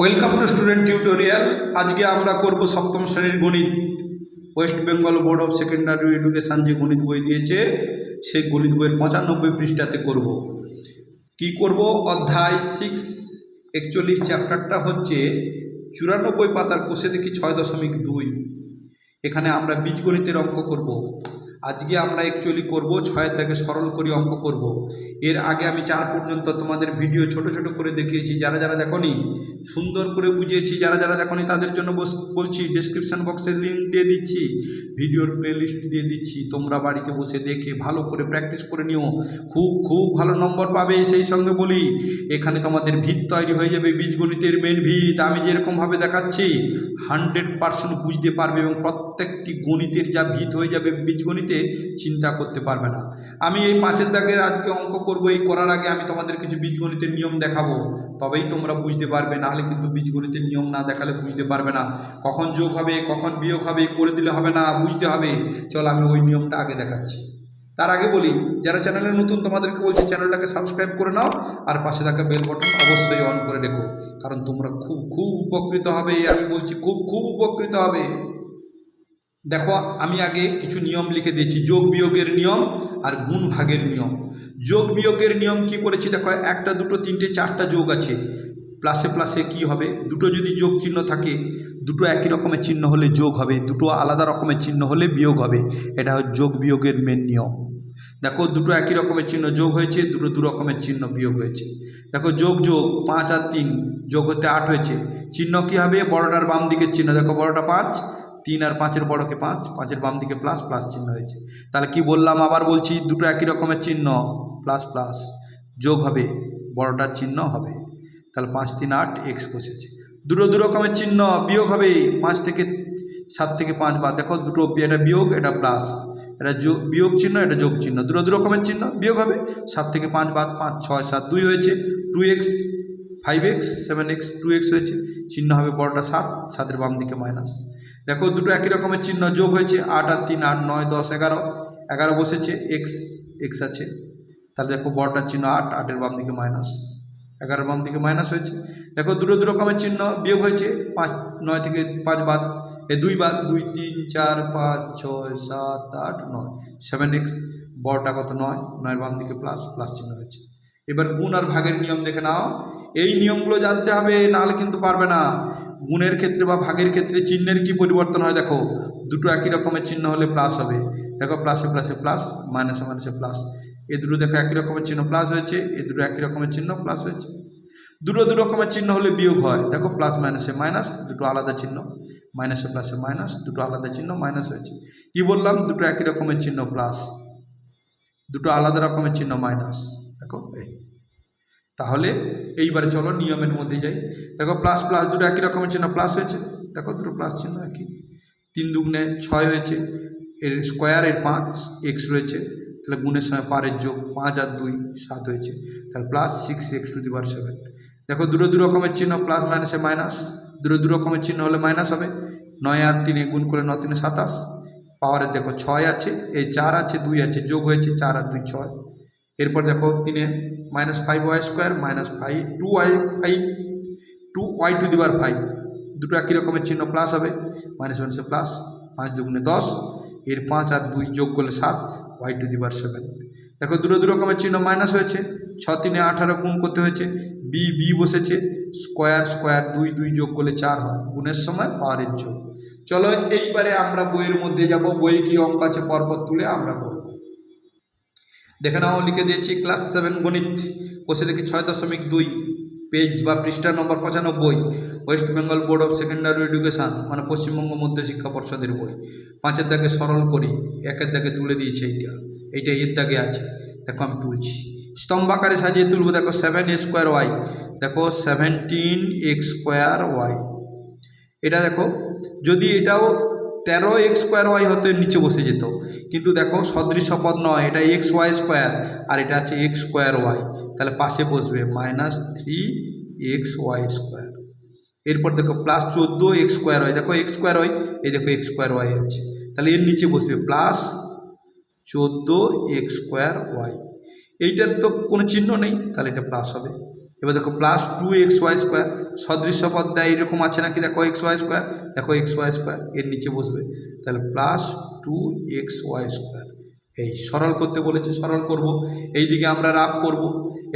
Welcome to student tutorial আজকে আমরা করব সপ্তম শ্রেণির গণিত। West Bengal Board of Secondary Education যে গণিত বই দিয়েছে সেই গণিত বইয়ের পঁচানব্বই পৃষ্ঠাতে করব। কি করব? অধ্যায় সিক্স অ্যাকচুয়ালি চ্যাপ্টারটা হচ্ছে চুরানব্বই পাতার কোষে দেখি ছয় দশমিক দুই। এখানে আমরা বীজগণিতের অঙ্ক করব। আজকে আমরা অ্যাকচুয়ালি করব ছয়ের দাগে সরল করে, অঙ্ক করব। এর আগে আমি চার পর্যন্ত তোমাদের ভিডিও ছোট ছোট করে দেখিয়েছি, যারা যারা দেখনি, সুন্দর করে বুঝিয়েছি, যারা যারা দেখনি, তাদের জন্য বলছি ডেসক্রিপশন বক্সের লিঙ্ক দিয়ে দিচ্ছি ভিডিওর প্লেলিস্ট দিয়ে দিচ্ছি, তোমরা বাড়িতে বসে দেখে ভালো করে প্র্যাকটিস করে নিও। খুব খুব ভালো নম্বর পাবে, সেই সঙ্গে বলি, এখানে তোমাদের ভিত তৈরি হয়ে যাবে, বীজগণিতের মেন ভিত। আমি যেরকমভাবে দেখাচ্ছি হান্ড্রেড পার্সেন্ট বুঝতে পারবে এবং প্রত্যেকটি গণিতের যা ভিত হয়ে যাবে বীজগণিতে চিন্তা করতে পারবে না। আমি এই পাঁচের দাগের আজকে অঙ্ক করব, এই করার আগে আমি তোমাদের কিছু বীজগণিতের নিয়ম দেখাবো। তবেই তোমরা বুঝতে পারবে নাহলে কিন্তু বীজগণিতের নিয়ম না দেখালে বুঝতে পারবে না। কখন যোগ হবে, কখন বিয়োগ হবে, করে দিলে হবে না, বুঝতে হবে। চল আমি ওই নিয়মটা আগে দেখাচ্ছি। তার আগে বলি, যারা চ্যানেলে নতুন, তোমাদেরকে বলছি চ্যানেলটাকে সাবস্ক্রাইব করে নাও আর পাশে থাকা বেল বটন অবশ্যই অন করে রেখো। কারণ তোমরা খুব খুব উপকৃত হবে, আমি বলছি খুব খুব উপকৃত হবে। দেখো, আমি আগে কিছু নিয়ম লিখে দিয়েছি, যোগ বিয়োগের নিয়ম আর গুণ ভাগের নিয়ম। যোগ বিয়োগের নিয়ম কি করেছি? দেখো, একটা, দুটো, তিনটে, চারটা যোগ আছে। প্লাসে প্লাসে কি হবে? দুটো যদি যোগ চিহ্ন থাকে, দুটো একই রকমের চিহ্ন হলে যোগ হবে, দুটো আলাদা রকমের চিহ্ন হলে বিয়োগ হবে। এটা হচ্ছে যোগ বিয়োগের মেন নিয়ম। দেখো, দুটো একই রকমের চিহ্ন যোগ হয়েছে, দুটো দু রকমের চিহ্ন বিয়োগ হয়েছে। দেখো, যোগ যোগ, পাঁচ আর তিন যোগ হতে আট হয়েছে। চিহ্ন কী হবে? বড়টার বাম দিকের চিহ্ন। দেখো, বড়টা পাঁচ তিন আর পাঁচের বড়কে পাঁচ, পাঁচের বাম দিকে প্লাস প্লাস চিহ্ন হয়েছে। তাহলে কি বললাম? আবার বলছি দুটো একই রকমের চিহ্ন, প্লাস প্লাস। যোগ হবে, বড়টার চিহ্ন হবে। তাহলে পাঁচ, তিন, আট এক্স বসেছে। দুটো দু রকমের চিহ্ন বিয়োগ হবে, পাঁচ থেকে সাত থেকে পাঁচ বাদ। দেখো দুটো এটা বিয়োগ, এটা প্লাস। এটা যোগ, বিয়োগ চিহ্ন, এটা যোগ চিহ্ন। দুটো দু রকমের চিহ্ন বিয়োগ হবে, সাত থেকে পাঁচ বাদ, পাঁচ, ছয়, সাত, দুই হয়েছে। Two x five x seven x two x হয়েছে, চিহ্ন হবে বড়টা সাত, সাতের বাম দিকে মাইনাস দেখো দুটো একই রকমের চিহ্ন যোগ হয়েছে, আট আর তিন, আট, নয়, দশ, এগারো। এগারো বসেছে এক্স এক্স আছে। তাহলে দেখো বড়টার চিহ্ন আট, আটের বাম দিকে মাইনাস এগারো বাম দিকে মাইনাস হয়েছে। দেখো দুটো দু রকমের চিহ্ন বিয়োগ হয়েছে, পাঁচ, নয় থেকে পাঁচ বাদ। এ দুই বাদ, দুই, তিন, চার, পাঁচ, ছয়, সাত, আট, নয়। সেভেন এক্স বড়টা কত নয়, নয়ের বাম দিকে প্লাস প্লাস চিহ্ন হয়েছে। এবার গুণ আর ভাগের নিয়ম দেখে নাও। এই নিয়মগুলো জানতে হবে নাহলে কিন্তু পারবে না। গুণের ক্ষেত্রে বা ভাগের ক্ষেত্রে চিহ্নের কি পরিবর্তন হয় দেখো, দুটো একই রকমের চিহ্ন হলে প্লাস হবে। দেখো প্লাসে প্লাসে প্লাস মাইনাসে মাইনাসে প্লাস এ দুটো দেখো একই রকমের চিহ্ন প্লাস হয়েছে, এ দুটো একই রকমের চিহ্ন প্লাস হয়েছে। দুটো দু রকমের চিহ্ন হলে বিয়োগ হয়। দেখো প্লাস মাইনাসে মাইনাস দুটো আলাদা চিহ্ন। মাইনাসে প্লাসে মাইনাস দুটো আলাদা চিহ্ন মাইনাস হয়েছে। কি বললাম? দুটো একই রকমের চিহ্ন প্লাস দুটো আলাদা রকমের চিহ্ন মাইনাস দেখো, এই। তাহলে এইবারে চলো নিয়মের মধ্যে যাই। দেখো প্লাস প্লাস দুটো একই রকমের চিহ্ন প্লাস হয়েছে। দেখো দুটো প্লাস চিহ্ন একই। তিন দুগুণে ছয় হয়েছে, এর স্কোয়ার এর পাঁচ এক্স রয়েছে। তাহলে গুণের সময় পারের যোগ পাঁচ আর দুই, সাত হয়েছে। তাহলে প্লাস সিক্স এক্স টু দি বার সেভেন দেখো দুটো দু রকমের চিহ্ন প্লাস মাইনাসে মাইনাস দুটো দু রকমের চিহ্ন হলে মাইনাস হবে। নয় আর তিনে গুণ করে ন তিনে সাতাশ। পাওয়ারের দেখো ছয় আছে এই চার আছে, দুই আছে, যোগ হয়েছে চার আর দুই ছয়। এরপর দেখো তিনে minus five y square minus five two y five two y two দিবার ফাইভ দুটো একই রকমের চিহ্ন প্লাস হবে। মাইনাস মাইনাসে প্লাস পাঁচ দুগুণে দশ। এর পাঁচ আর দুই যোগ করলে সাত ওয়াই টু দিবার সেভেন দেখো দুটো দু রকমের চিহ্ন মাইনাস হয়েছে। ছ তিনে আঠারো গুণ করতে হয়েছে। বি বি বসেছে। স্কোয়ার স্কোয়ার দুই দুই যোগ করলে চার হয়। গুণের সময় পাওয়ারের যোগ। চলো এইবারে আমরা বইয়ের মধ্যে যাব। বই কি অঙ্ক আছে পরপর তুলে আমরা করব। দেখে নাও, লিখে দিয়েছি ক্লাস সেভেন গণিত কোষে দেখি ছয় দশমিক দুই পেজ বা পৃষ্ঠা নম্বর পঁচানব্বই West Bengal Board of Secondary Education মানে পশ্চিমবঙ্গ মধ্য শিক্ষা পর্ষদের বই। পাঁচের দাগে সরল করি, একের দাগে তুলে দিয়েছি এইটা এইটা এর দাগে আছে, দেখো আমি তুলছি। স্তম্ভাকারে সাজিয়ে তুলবো, দেখো সেভেন স্কোয়ার ওয়াই দেখো সেভেন্টিন এক্স স্কোয়ার ওয়াই এটা দেখো, যদি এটাও তেরো এক্স স্কোয়ার ওয়াই হতো নিচে বসে যেত। কিন্তু দেখো সদৃশ পদ নয়, এটা এক্স ওয়াই স্কোয়ার, আর এটা আছে এক্স স্কোয়ার ওয়াই। তাহলে পাশে বসবে minus three x y square. এরপর দেখো, প্লাস চোদ্দ এক্স স্কোয়ার ওয়াই। দেখো, এক্স স্কোয়ার ওয়াই, এই দেখো এক্স স্কোয়ার ওয়াই আছে। তাহলে এর নিচে বসবে প্লাস চোদ্দ এক্স স্কোয়ার ওয়াই। এইটার তো কোনো চিহ্ন নেই, তাহলে এটা প্লাস হবে। এবার দেখো, plus two x y square সদৃশ্য পদ দেয় এইরকম আছে নাকি? দেখো এক্স ওয়াই স্কোয়ার দেখো এক্স ওয়াই স্কোয়ার এর নিচে বসবে। তাহলে plus two x y square এই সরল করতে বলেছে, সরল করব। এই দিকে আমরা রাফ করব।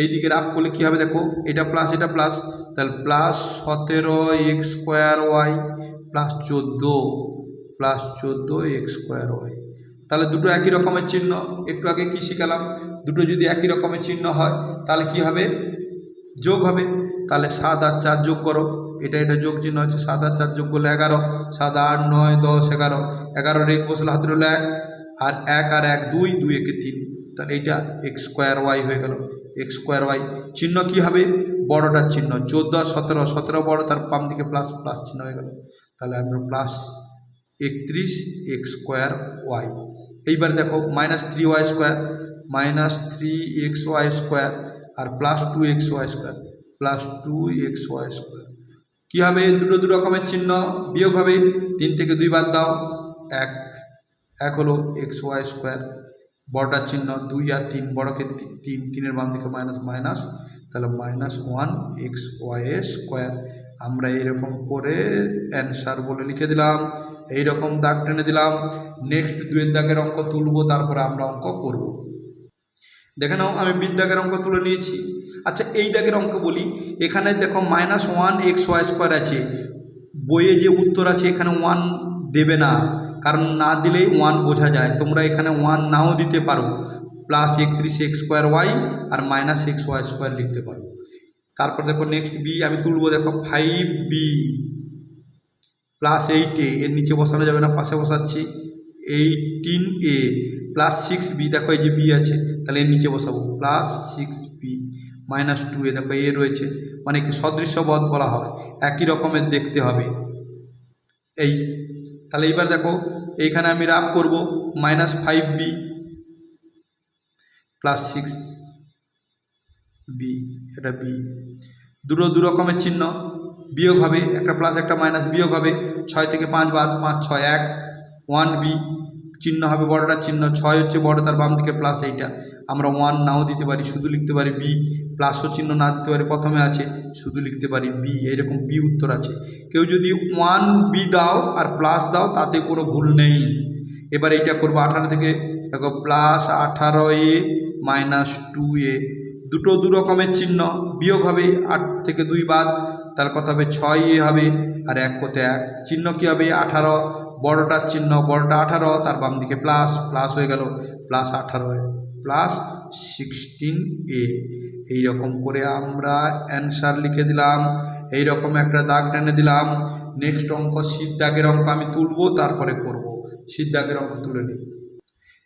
এই দিকে রাফ করলে কী হবে দেখো? এটা প্লাস এটা প্লাস তাহলে প্লাস সতেরো এক্স স্কোয়ার ওয়াই প্লাস চোদ্দ প্লাস চোদ্দ এক্স স্কোয়ার ওয়াই তাহলে দুটো একই রকমের চিহ্ন। একটু আগে কী শিখালাম? দুটো যদি একই রকমের চিহ্ন হয়, তাহলে কি হবে? যোগ হবে। তাহলে সাত আর চার যোগ করো। এটা এটা যোগ চিহ্ন আছে সাত আর চার যোগ করলে এগারো। সাত আট নয় দশ এগারো। এগারো রেখ বসলে হাতের হলো এক। আর এক আর এক দুই দুই একে তিন। তাহলে এইটা এক্স স্কোয়ার ওয়াই হয়ে গেল। X square y. চিহ্ন কী হবে? বড়টার চিহ্ন। চোদ্দ আর সতেরো সতেরো বড়, তার বাম দিকে প্লাস প্লাস চিহ্ন হয়ে গেল। তাহলে আমরা প্লাস একত্রিশ এক্স স্কোয়ার ওয়াই। এইবার দেখো minus three y square minus three x y square আর plus two x y square plus two x y square কী হবে? দুটো দু রকমের চিহ্ন বিয়োগ হবে। তিন থেকে দুই বাদ দাও। এক। এক হলো এক্স ওয়াই স্কোয়ার বড়টার চিহ্ন দুই আর তিন। বড়কে তিন। তিনের বাম দিকে মাইনাস মাইনাস তাহলে minus one x y square আমরা এইরকম করে অ্যান্সার বলে লিখে দিলাম। এইরকম দাগ টেনে দিলাম। নেক্সট দুয়ের দাগের অঙ্ক তুলবো। তারপরে আমরা অঙ্ক করব। দেখে নাও, আমি বিদ্যাগের অঙ্ক তুলে নিয়েছি। আচ্ছা এই দাগের অঙ্ক বলি। এখানে দেখো minus one x y square আছে। বইয়ে যে উত্তর আছে, এখানে ওয়ান দেবে না। কারণ না দিলেই ওয়ান বোঝা যায়। তোমরা এখানে ওয়ান নাও দিতে পারো। প্লাস একত্রিশ এক্স স্কোয়ার ওয়াই আর মাইনাস এক্স ওয়াই স্কোয়ার লিখতে পারো। তারপর দেখো নেক্সট বি আমি তুলবো দেখো ফাইভ বি প্লাস এইটে এর নিচে বসানো যাবে না, পাশে বসাচ্ছি। Eighteen a plus six b দেখো এই যে বি আছে, তাহলে এর নিচে বসাবো। Plus six minus two, a দেখো এ রয়েছে। মানে কি সদৃশ্য পদ বলা হয়। একই রকমের দেখতে হবে। এই, তাহলে এইবার দেখো, এইখানে আমি রাফ করব। Minus five b plus six b, এটা বি। দুটো দু রকমের চিহ্ন বিয়োগ হবে। একটা প্লাস, একটা মাইনাস বিয়োগ হবে। ছয় থেকে পাঁচ বাদ পাঁচ, ছয় এক। ওয়ান বি চিহ্ন হবে বড়টার চিহ্ন ছয় হচ্ছে বড়, তার বাম দিকে প্লাস এইটা। আমরা ওয়ান নাও দিতে পারি, শুধু লিখতে পারি বি প্লাসও চিহ্ন না দিতে পারি, প্রথমে আছে, শুধু লিখতে পারি বি এইরকম বি উত্তর আছে। কেউ যদি ওয়ান বি দাও আর প্লাস দাও, তাতে কোনো ভুল নেই। এবার এইটা করব আঠারো থেকে, দেখো প্লাস আঠারো এ মাইনাস টু এ দুটো দু রকমের চিহ্ন, বিয়োগ হবে আট থেকে দুই বাদ, তার কথা হবে ছয় এ হবে, আর এক কোতে এক। চিহ্ন কী হবে? আঠারো বড়টার চিহ্ন, বড়টা আঠারো, তার বাম দিকে প্লাস প্লাস হয়ে গেল প্লাস আঠারো প্লাস সিক্সটিন এ এইরকম করে আমরা অ্যান্সার লিখে দিলাম এই রকম একটা দাগ টেনে দিলাম। নেক্সট অঙ্ক, শীত দাগের অঙ্ক আমি তুলবো, তারপরে করব। দাগের অঙ্ক তুলে নিই।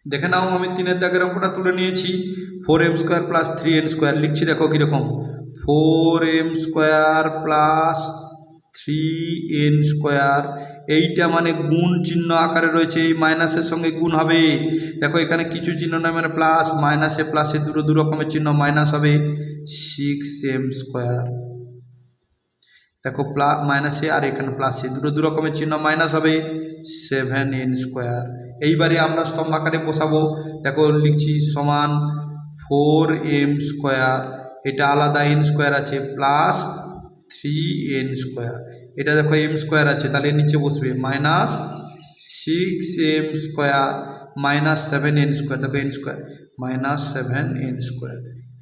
দেখে নাও, আমি তিনের দাগের অঙ্কটা তুলে নিয়েছি। Four m square plus three n square লিখছি, দেখো কীরকম। Four m square plus three n square এইটা মানে গুণ চিহ্ন আকারে রয়েছে, এই মাইনাসের সঙ্গে গুণ হবে। দেখো, এখানে কিছু চিহ্ন নয় মানে প্লাস মাইনাসে প্লাসে দুটো দু রকমের চিহ্ন মাইনাস হবে সিক্স এম স্কোয়ার দেখো প্লা মাইনাসে আর এখানে প্লাসে দুটো দু রকমের চিহ্ন মাইনাস হবে সেভেন এন স্কোয়ার এইবারে আমরা স্তম্ভাকারে বসাবো। দেখো, লিখছি সমান ফোর এম স্কোয়ার এটা আলাদা এন স্কোয়ার আছে প্লাস থ্রি এন স্কোয়ার এটা দেখো এম স্কোয়ার আছে, তাহলে নিচে বসবে minus six m square minus seven n square দেখো n square minus seven n square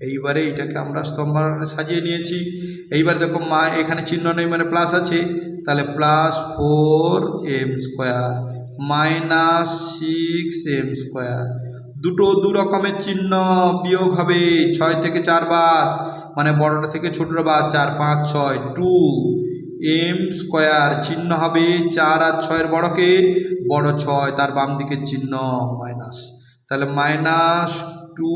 এইবারে এটাকে আমরা স্তম্ভার সাজিয়ে নিয়েছি। এইবার দেখো মা, এখানে চিহ্ন নেই মানে প্লাস আছে, তাহলে plus four m square minus six m square দুটো দু রকমের চিহ্ন বিয়োগ হবে, ছয় থেকে চার বাদ মানে বড়টা থেকে ছোটোর বাদ, চার, পাঁচ, ছয় টু এম স্কোয়ার চিহ্ন হবে চার আর ছয়ের বড়কে, বড় ছয়, তার বাম দিকের চিহ্ন মাইনাস। তাহলে মাইনাস টু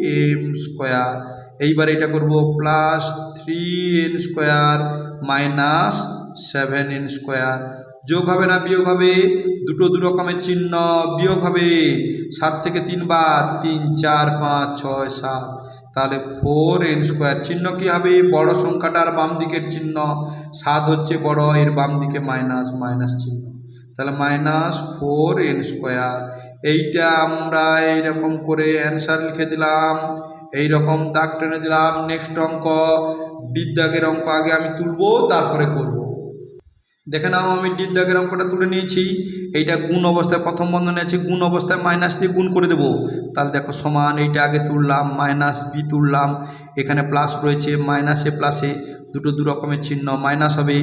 এম স্কোয়ার। এইবার এটা করব plus three n square minus seven n square. যোগ হবে না বিয়োগ হবে? দুটো দু রকমের চিহ্ন বিয়োগ হবে। সাত থেকে তিন বার তিন, চার, পাঁচ, ছয়, সাত। তাহলে ফোর এন স্কোয়ার চিহ্ন কী হবে? বড় সংখ্যাটার বাম দিকের চিহ্ন, সাত হচ্ছে বড়, এর বাম দিকে মাইনাস মাইনাস চিহ্ন। তাহলে মাইনাস ফোর এন স্কোয়ার এইটা আমরা এইরকম করে অ্যান্সার লিখে দিলাম এই রকম দাগ টেনে দিলাম। নেক্সট অঙ্ক দাগের অঙ্ক আগে আমি তুলবো, তারপরে করব। দেখে নাও, আমি ডির দাগের অঙ্কটা তুলে নিয়েছি। এইটা গুণ অবস্থায় প্রথম বন্ধনে আছে, গুণ অবস্থায় মাইনাস দিয়ে গুণ করে দেবো। তাহলে দেখো সমান, এইটা আগে তুললাম মাইনাস বি তুললাম, এখানে প্লাস রয়েছে মাইনাসে প্লাসে দুটো দু রকমের চিহ্ন মাইনাস হবে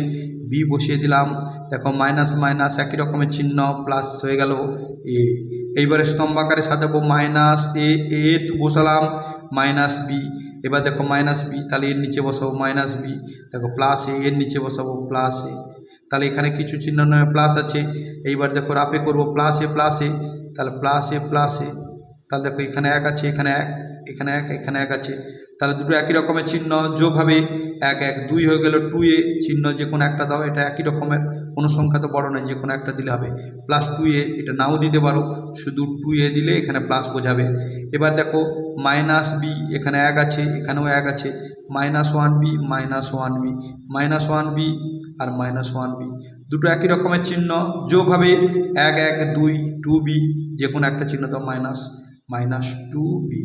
বি বসিয়ে দিলাম। দেখো মাইনাস মাইনাস একই রকমের চিহ্ন প্লাস হয়ে গেল এ এইবারে স্তম্ভাকারে সাজাবো মাইনাস এ এ বসালাম মাইনাস বি এবার দেখো মাইনাস বি তাহলে এর নিচে বসাবো মাইনাস বি দেখো প্লাস এ এর নিচে বসাবো প্লাস এ তাহলে এখানে কিছু চিহ্ন নয় প্লাস আছে। এইবার দেখো রাপে করব প্লাস প্লাস তাহলে প্লাস প্লাস তাহলে দেখো এখানে এক আছে, এখানে এক এখানে এক এখানে এক আছে। তাহলে দুটো একই রকমের চিহ্ন যোগ হবে, এক এক, দুই হয়ে গেল টু এ, চিহ্ন যে কোনো একটা দাও, এটা একই রকমের, কোনো সংখ্যা তো বড় নয়, যে কোনো একটা দিলে হবে। প্লাস টু এ, এটা নাও দিতে পারো, শুধু টু এ দিলে এখানে প্লাস বোঝাবে। এবার দেখো মাইনাস বি এখানে এক আছে, এখানেও এক আছে। Minus one b minus one b minus one b আর মাইনাস ওয়ান বি দুটো একই রকমের চিহ্ন, যোগ হবে এক এক, দুই টু বি যে কোনো একটা চিহ্ন তো মাইনাস মাইনাস টু বি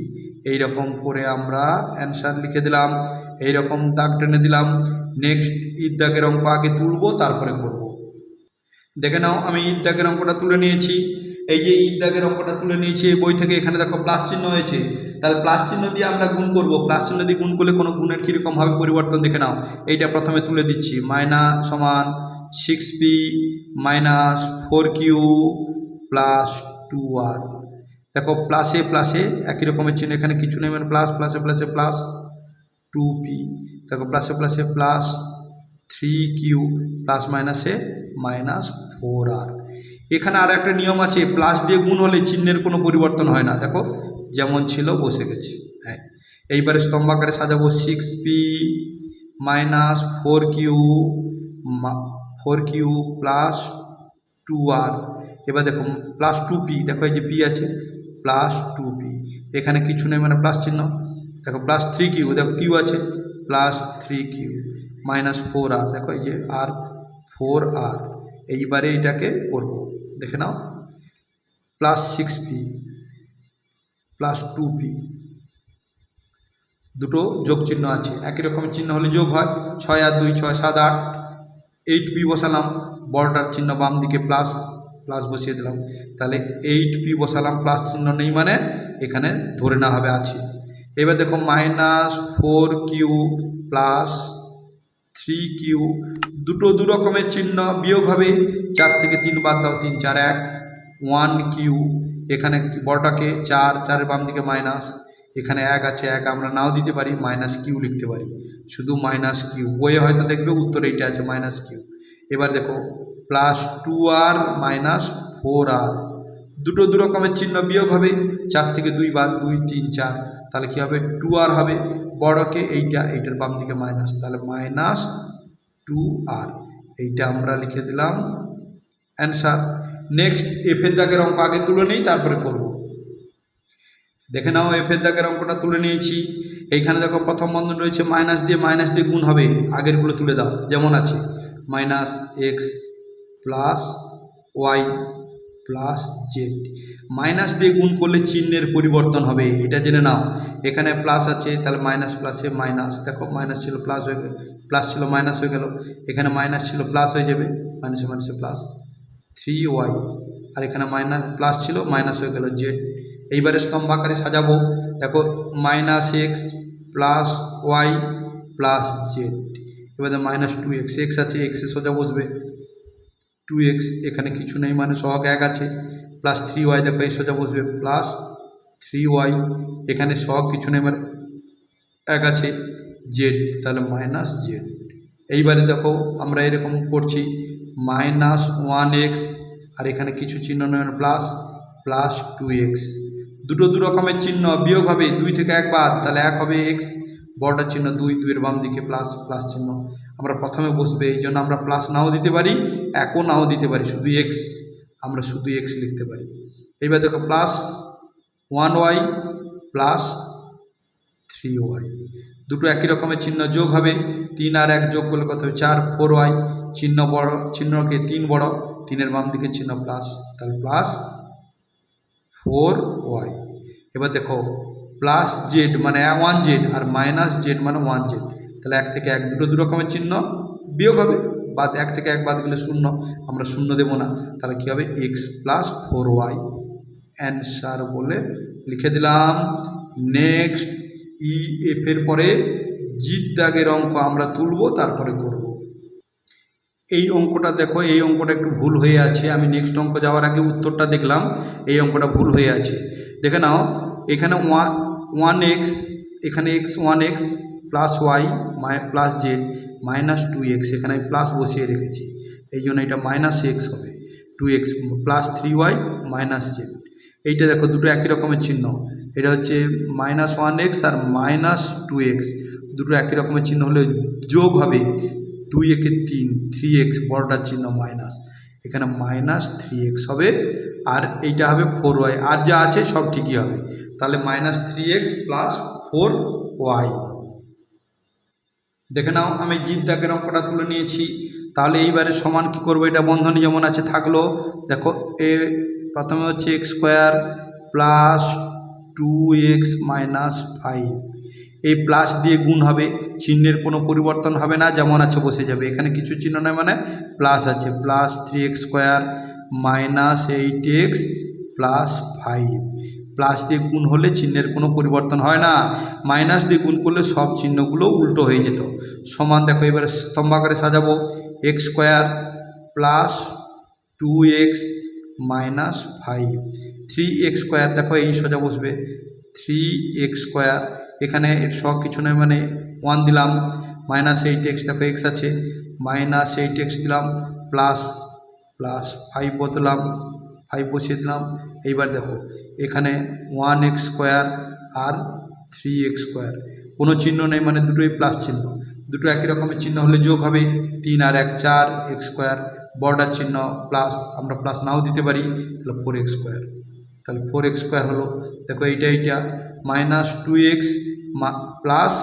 এইরকম করে আমরা অ্যান্সার লিখে দিলাম, এইরকম দাগ টেনে দিলাম নেক্সট ঈদ দাগের অঙ্ক আগে তুলবো, তারপরে করব। দেখে নাও, আমি ঈদ দাগের অঙ্কটা তুলে নিয়েছি। এই যে ঈদ দাগের অঙ্কটা তুলে নিয়েছি বই থেকে এখানে দেখো প্লাস চিহ্ন হয়েছে। তাহলে প্লাস চিহ্ন দিয়ে আমরা গুণ করব। প্লাস চিহ্ন দিয়ে গুণ করলে কোনো গুণের কীরকমভাবে পরিবর্তন দেখে নাও। এইটা প্রথমে তুলে দিচ্ছি। মাইনা সমান six p minus four q plus two r দেখো প্লাসে প্লাসে একই রকমের চিহ্ন। এখানে কিছু নেই মানে প্লাস প্লাসে প্লাসে প্লাস টু পি দেখো প্লাসে প্লাসে প্লাস থ্রি কিউ প্লাস মাইনাসে মাইনাস ফোর আর এখানে আর একটা নিয়ম আছে প্লাস দিয়ে গুণ হলে চিহ্নের কোনো পরিবর্তন হয় না। দেখো যেমন ছিল বসে গেছে। হ্যাঁ এইবারে স্তম্ভাকারে সাজাবো six p minus four q four q plus two r এবার দেখো প্লাস টু পি দেখো এই যে পি আছে প্লাস টু পি এখানে কিছু নেই মানে প্লাস চিহ্ন। দেখো প্লাস থ্রি কিউ দেখো কিউ আছে plus three q minus four r দেখো এই যে আর ফোর আর এইবারে এটাকে করব। দেখে নাও। Plus six p plus two p দুটো যোগ চিহ্ন আছে। একই রকমের চিহ্ন হলে যোগ হয়। ছয় আর দুই, ছয়, সাত, আট। এইট পি বসালাম। বড়টার চিহ্ন বাম দিকে প্লাস প্লাস বসিয়ে দিলাম। তাহলে এইট পি বসালাম। প্লাস চিহ্ন নেই মানে এখানে ধরে না হবে আছে। এবার দেখো minus four q plus three q দুটো দু রকমের চিহ্ন বিয়োগ হবে। চার থেকে তিন বাদ দাও। তিন, চার, এক। ওয়ান কিউ এখানে বড়টাকে চার, চারের বাম দিকে মাইনাস, এখানে এক আছে এক, আমরা নাও দিতে পারি, মাইনাস কিউ লিখতে পারি। শুধু মাইনাস কিউ। বইয়ে হয়তো দেখবে উত্তর এইটা আছে, মাইনাস কিউ। এবার দেখো, plus two r minus four r. দুটো দু রকমের চিহ্ন বিয়োগ হবে, চার থেকে দুই বাদ, দুই, তিন, চার। তাহলে কী হবে? টু আর হবে। বড়কে এইটা, এইটার বাম দিকে মাইনাস। তাহলে মাইনাস টু আর। এইটা আমরা লিখে দিলাম। অ্যান্সার। নেক্সট এফের দাগের অঙ্ক আগে তুলে নেই, তারপরে করব। দেখে নাও এফের দাগের অঙ্কটা তুলে নিয়েছি। এইখানে দেখো, প্রথম বন্ধন রয়েছে মাইনাস দিয়ে মাইনাস দিয়ে গুণ হবে। আগেরগুলো তুলে দাও, যেমন আছে। Minus x plus y plus z. Minus দিয়ে গুণ করলে চিহ্নের পরিবর্তন হবে, এটা জেনে নাও। এখানে প্লাস আছে, তাহলে মাইনাস প্লাসে মাইনাস। দেখো, মাইনাস ছিল প্লাস হয়ে গেল প্লাস ছিল মাইনাস হয়ে গেল। এখানে মাইনাস ছিল প্লাস হয়ে যাবে। মাইনাসে মাইনাসে প্লাস থ্রি ওয়াই আর এখানে মাইনাস প্লাস ছিল মাইনাস হয়ে গেল জেড এইবারে স্তম্ভাকারে সাজাবো। দেখো minus x plus y plus z এবারে মাইনাস টু এক্স এক্স আছে এক্সে সোজা বসবে। টু এক্স এখানে কিছু নেই মানে সহগ এক আছে। প্লাস থ্রি ওয়াই দেখো, এই সোজা বসবে। প্লাস থ্রি ওয়াই এখানে সহগ কিছু নেই মানে এক আছে জেড তাহলে মাইনাস জেড এইবারে দেখো, আমরা এরকম করছি। মাইনাস ওয়ান এক্স আর এখানে কিছু চিহ্ন নেই প্লাস প্লাস টু এক্স। দুটো দু রকমের চিহ্ন বিয়োগ হবে, দুই থেকে এক বাদ, তাহলে এক হবে এক্স বড়টার চিহ্ন দুই, দুইয়ের বাম দিকে প্লাস প্লাস চিহ্ন। আমরা প্রথমে বসবে, এই জন্য আমরা প্লাস নাও দিতে পারি, একও নাও দিতে পারি, শুধু এক্স, আমরা শুধু এক্স লিখতে পারি। এইবার দেখো, plus one y, plus three y. দুটো একই রকমের চিহ্ন যোগ হবে, তিন আর এক যোগ করলে কত হবে? চার, ফোর ওয়াই। চিহ্ন বড়, চিহ্নকে তিন বড়, তিনের বাম দিকে চিহ্ন প্লাস তাহলে প্লাস ফোর ওয়াই এবার দেখো প্লাস জেড মানে ওয়ান জেড আর মাইনাস জেড মানে ওয়ান জেড তাহলে এক থেকে এক দুটো দু রকমের চিহ্ন বিয়োগ হবে। বাদ এক থেকে এক বাদ গেলে শূন্য, আমরা শূন্য দেবো না। তাহলে কী হবে? X plus four y answer বলে লিখে দিলাম। নেক্সট ই এফের পরে জিত দাগের অঙ্ক আমরা তুলব, তারপরে এই অঙ্কটা দেখো, এই অঙ্কটা একটু ভুল হয়ে আছে। আমি নেক্সট অঙ্ক যাওয়ার আগে উত্তরটা দেখলাম, এই অঙ্কটা ভুল হয়ে আছে। দেখে নাও, এখানে ওয়ান ওয়ান এক্স এখানে x one x plus y plus z minus two x এখানে আমি প্লাস বসিয়ে রেখেছি। এই জন্য এটা মাইনাস এক্স হবে। Two x plus three y minus z এইটা দেখো, দুটো একই রকমের চিহ্ন। এটা হচ্ছে মাইনাস ওয়ান এক্স আর মাইনাস টু এক্স দুটো একই রকমের চিহ্ন হলে যোগ হবে। দুই একে তিন থ্রি এক্স বড়টার চিহ্ন মাইনাস এখানে মাইনাস থ্রি এক্স হবে, আর এইটা হবে ফোর ওয়াই আর যা আছে সব ঠিকই হবে। তাহলে minus three x plus four y দেখে নাও, আমি জিত দাগের অঙ্কটা তুলে নিয়েছি। তাহলে এইবারে সমান কি করব? এটা বন্ধনী যেমন আছে, থাকল। দেখো, এ প্রথমে হচ্ছে x square plus two x minus five এই প্লাস দিয়ে গুণ হবে, চিহ্নের কোনো পরিবর্তন হবে না, যেমন আছে বসে যাবে। এখানে কিছু চিহ্ন নয় মানে প্লাস আছে। Plus three x square minus eight x plus five plus দিয়ে গুণ হলে চিহ্নের কোনো পরিবর্তন হয় না। মাইনাস দিয়ে গুণ করলে সব চিহ্নগুলো উল্টো হয়ে যেত। সমান দেখো, এবারে স্তম্ভাকারে সাজাবো। X square plus two x minus five three x square দেখো এই সোজা বসবে। থ্রি এক্স স্কোয়ার এখানে এর সব কিছু নয় মানে ওয়ান দিলাম মাইনাস এইট এক্স দেখো এক্স আছে মাইনাস এইট এক্স দিলাম প্লাস প্লাস ফাইভ বদলাম ফাইভ বসিয়ে দিলাম, এইবার দেখো, এখানে ওয়ান এক্স স্কোয়ার আর থ্রি এক্স স্কোয়ার কোনো চিহ্ন নেই মানে দুটোই প্লাস চিহ্ন, দুটো একই রকমের চিহ্ন হলে যোগ হবে, তিন আর এক, চার এক্স স্কোয়ার বর্ডার চিহ্ন প্লাস আমরা প্লাস নাও দিতে পারি, তাহলে ফোর এক্স স্কোয়ার তাহলে ফোর এক্স স্কোয়ার হলো, দেখো এইটা এইটা মাইনাস টু এক্স প্লাস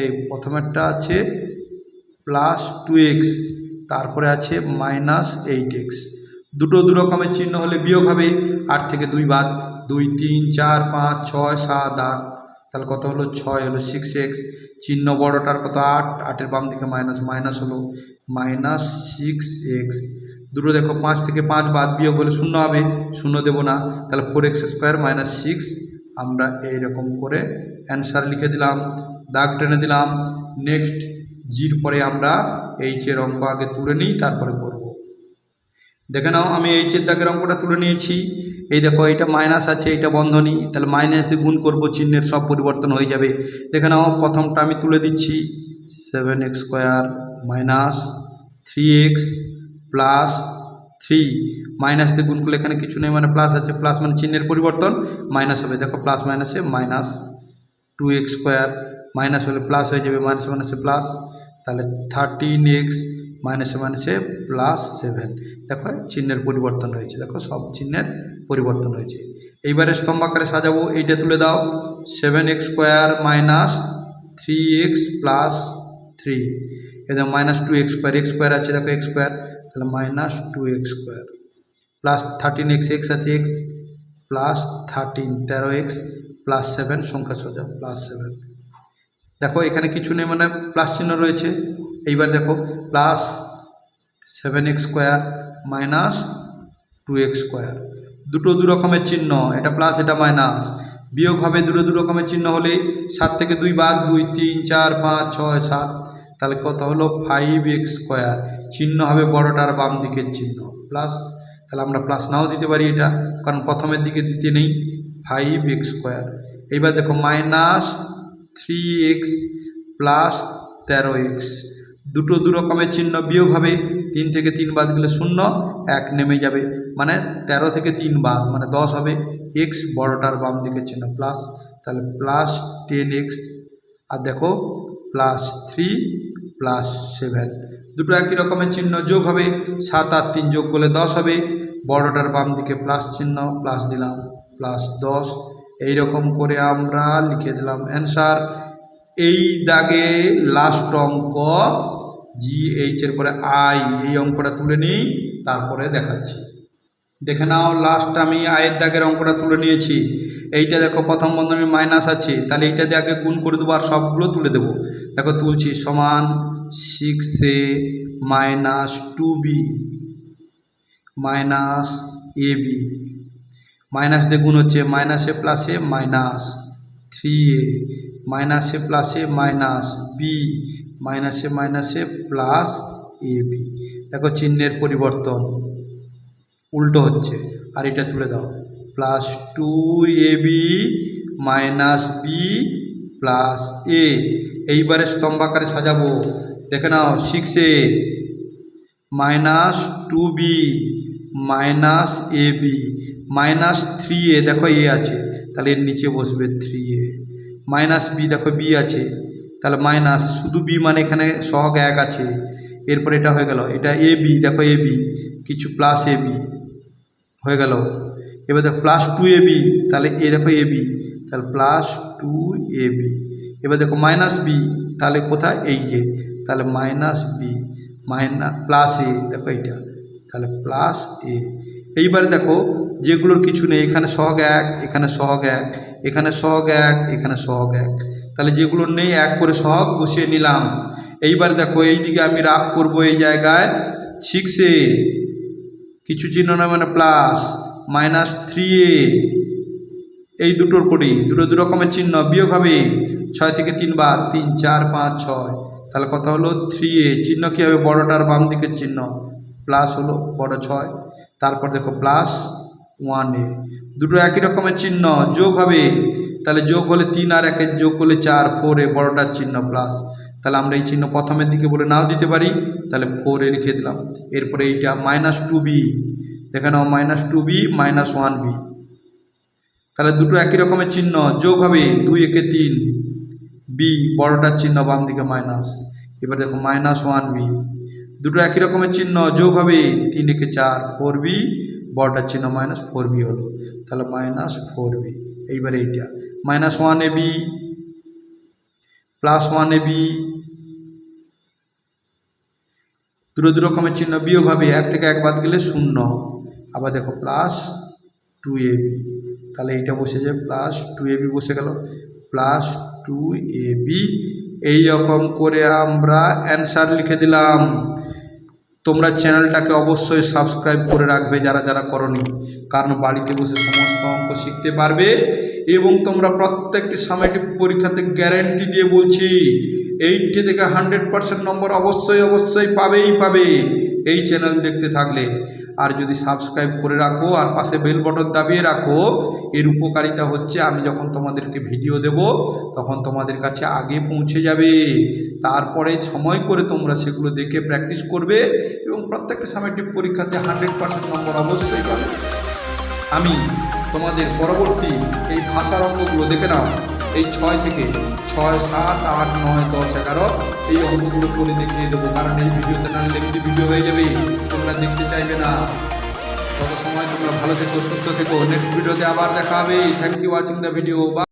এই প্রথমেরটা আছে প্লাস টু এক্স তারপরে আছে মাইনাস এইট এক্স দুটো দু রকমের চিহ্ন হলে বিয়োগ হবে, আট থেকে দুই বাদ, দুই, তিন, চার, পাঁচ, ছয়, সাত, আট। তাহলে কত হলো? ছয় হলো সিক্স এক্স চিহ্ন বড়টার কত? আট। আটের বাম দিকে মাইনাস মাইনাস হলো মাইনাস সিক্স এক্স দুটো দেখো, পাঁচ থেকে পাঁচ বাদ, বিয়োগ হলে শূন্য হবে, শূন্য দেবো না। তাহলে four x square minus six আমরা এইরকম করে অ্যান্সার লিখে দিলাম, দাগ টেনে দিলাম নেক্সট জির পরে আমরা এইচের অঙ্ক আগে তুলে নিই, তারপরে করব। দেখে নাও, আমি এইচের দাগের অঙ্কটা তুলে নিয়েছি। এই দেখো এটা মাইনাস আছে এটা বন্ধনী। তাহলে মাইনাস দিয়ে গুণ করব, চিহ্নের সব পরিবর্তন হয়ে যাবে। দেখে নাও, প্রথমটা আমি তুলে দিচ্ছি। Seven x square minus three x plus three minus দিয়ে গুণ করলে এখানে কিছু নেই মানে প্লাস আছে প্লাস মানে চিহ্নের পরিবর্তন মাইনাস হবে। দেখো প্লাস মাইনাসে minus two x square minus হলে প্লাস হয়ে যাবে মাইনাস মাইনাসে প্লাস তাহলে থার্টিন এক্স মাইনাসে মাইনাসে প্লাস সেভেন দেখো, চিহ্নের পরিবর্তন হয়েছে দেখো, সব চিহ্নের পরিবর্তন হয়েছে এইবারে স্তম্ভাকারে সাজাবো, এইটা তুলে দাও। Seven x square minus three x plus three এদের minus two x square x square আছে, দেখো এক্স স্কোয়ার তাহলে minus two x square plus thirteen x x আছে এক্স প্লাস থার্টিন তেরো এক্স প্লাস সেভেন সংখ্যা সোজা প্লাস সেভেন দেখো এখানে কিছু নেই মানে প্লাস চিহ্ন রয়েছে। এইবার দেখো plus seven x square minus two x square দুটো দু রকমের চিহ্ন, এটা প্লাস এটা মাইনাস বিয়োগ হবে দুটো দু রকমের চিহ্ন হলে সাত থেকে দুই বাদ দুই, তিন, চার, পাঁচ, ছয়, সাত। তাহলে কত হলো? ফাইভ এক্স স্কোয়ার চিহ্ন হবে বড়টার বাম দিকের চিহ্ন। প্লাস তাহলে আমরা প্লাস নাও দিতে পারি এটা, কারণ প্রথমের দিকে দিতে নেই ফাইভ এক্স স্কোয়ার এইবার দেখো মাইনাস থ্রি এক্স প্লাস তেরো এক্স দুটো দু রকমের চিহ্ন বিয়োগ হবে, তিন থেকে তিন বাদ গেলে শূন্য, এক নেমে যাবে। মানে তেরো থেকে তিন বাদ মানে দশ হবে এক্স বড়টার বাম দিকের চিহ্ন প্লাস তাহলে প্লাস টেন এক্স আর দেখো প্লাস থ্রি প্লাস সেভেন দুটো একই রকমের চিহ্ন যোগ হবে, সাত আর তিন যোগ করলে দশ হবে, বড়টার বাম দিকে প্লাস চিহ্ন প্লাস দিলাম প্লাস দশ। এই রকম করে আমরা লিখে দিলাম অ্যান্সার এই দাগে লাস্ট অঙ্ক জি এইচ এর পরে আই এই অঙ্কটা তুলে নিই, তারপরে দেখাচ্ছি। দেখে নাও লাস্ট আমি আয়ের দাগের অঙ্কটা তুলে নিয়েছি। এইটা দেখো প্রথম বন্ধনীর মাইনাস আছে, তাহলে এইটা দিয়ে আগে গুণ করে দেবো আর সবগুলো তুলে দেবো। দেখো তুলছি সমান six a minus two b, minus a b. Minus দিয়ে গুণ হচ্ছে মাইনাসে প্লাসে মাইনাস থ্রি এ মাইনাসে প্লাসে মাইনাস বি, মাইনাসে মাইনাসে প্লাস এ বি। দেখো চিহ্নের পরিবর্তন। উল্টো হচ্ছে। আর এটা তুলে দাও। Plus two a b minus b plus a. এইবারে স্তম্ভাকারে সাজাবো। দেখে নাও six a minus two b minus a b minus three a দেখো এ আছে, তাহলে এর নিচে বসবে থ্রি এ মাইনাস বি দেখো বি আছে, তাহলে মাইনাস শুধু বি মানে এখানে সহগ এক আছে, এরপর এটা হয়ে গেল, এটা এ বি দেখো এ বি কিছু প্লাস এ বি হয়ে গেল, এবার দেখো প্লাস টু এ বি তাহলে এ দেখো এ বি তাহলে প্লাস টু এ বি এবার দেখো মাইনাস বি তাহলে কোথায়? এই যে তাহলে minus b minus plus a দেখো এইটা। তাহলে প্লাস এ এইবারে দেখো, যেগুলোর কিছু নেই, এখানে সহগ এক, এখানে সহগ এক, এখানে সহগ এক, এখানে সহগ এক। তাহলে যেগুলো নেই, এক করে সহগ বসিয়ে নিলাম। এইবার দেখো, এইদিকে আমি রাগ করব এই জায়গায়। সিক্স এ কিছু চিহ্ন না মানে প্লাস মাইনাস থ্রি এ এই দুটোর করি দুটো দু রকমের চিহ্ন বিয়োগ হবে। ছয় থেকে তিনবার, তিন, চার, পাঁচ, ছয়। তাহলে কত হলো থ্রি এ চিহ্ন কী হবে বড়টার বাম দিকের চিহ্ন? প্লাস হলো বড় ছয়। তারপর দেখো প্লাস ওয়ান এ দুটো একই রকমের চিহ্ন, যোগ হবে। তাহলে যোগ হলে তিন আর একের যোগ করলে চার ফোর এ বড়টার চিহ্ন প্লাস তাহলে আমরা এই চিহ্ন প্রথমের দিকে বলে নাও দিতে পারি। তাহলে ফোর এ লিখে দিলাম। এরপরে এইটা মাইনাস টু বি দেখে নাও minus two b minus one b তাহলে দুটো একই রকমের চিহ্ন, যোগ হবে দুই একে তিন। বি বড়টার চিহ্ন বাম দিকে মাইনাস এবার দেখো মাইনাস ওয়ান বি দুটো একই রকমের চিহ্ন, যোগ হবে তিন একে চার ফোর বি বড়টার চিহ্ন মাইনাস ফোর বি হলো। তাহলে মাইনাস ফোর বি এইবার এইটা। Minus one a b plus one a b দুটো দু রকমের চিহ্ন বিয়োগ হবে, এক থেকে এক বাদ গেলে শূন্য। আবার দেখো প্লাস টু এ বি তাহলে এইটা বসে যায় প্লাস টু এ বি বসে গেল। প্লাস টু এ বি এইরকম করে আমরা অ্যান্সার লিখে দিলাম। তোমরা চ্যানেলটাকে অবশ্যই সাবস্ক্রাইব করে রাখবে যারা যারা করনি, কারণ বাড়িতে বসে সমস্ত অঙ্ক শিখতে পারবে এবং তোমরা প্রত্যেকটি সামেটিক পরীক্ষাতে গ্যারেন্টি দিয়ে বলছি এইটটি থেকে হান্ড্রেড পার্সেন্ট নম্বর অবশ্যই অবশ্যই পাবেই, পাবে। এই চ্যানেল দেখতে থাকলে আর যদি সাবস্ক্রাইব করে রাখো আর পাশে বেল বটন দাবিয়ে রাখো, এর উপকারিতা হচ্ছে আমি যখন তোমাদেরকে ভিডিও দেব, তখন তোমাদের কাছে আগে পৌঁছে যাবে। তারপরে সময় করে তোমরা সেগুলো দেখে প্র্যাকটিস করবে এবং প্রত্যেকটা সামেটিক পরীক্ষাতে হান্ড্রেড পার্সেন্ট নম্বর অবশ্যই পাবে। আমি তোমাদের পরবর্তী এই ভাষার অঙ্গগুলো দেখে নাও। এই ছয় থেকে ছয়, সাত, আট, নয়, দশ, এগারো, এই অঙ্কগুলো করে দেখিয়ে দেবো। কারণ এই ভিডিওতে না দেখতে ভিডিও হয়ে যাবে, তোমরা দেখতে চাইবে না। তত সময় তোমরা ভালো থেকো, সুস্থ থেকো। নেক্সট ভিডিওতে আবার দেখা হবে। Thank you watching the video বা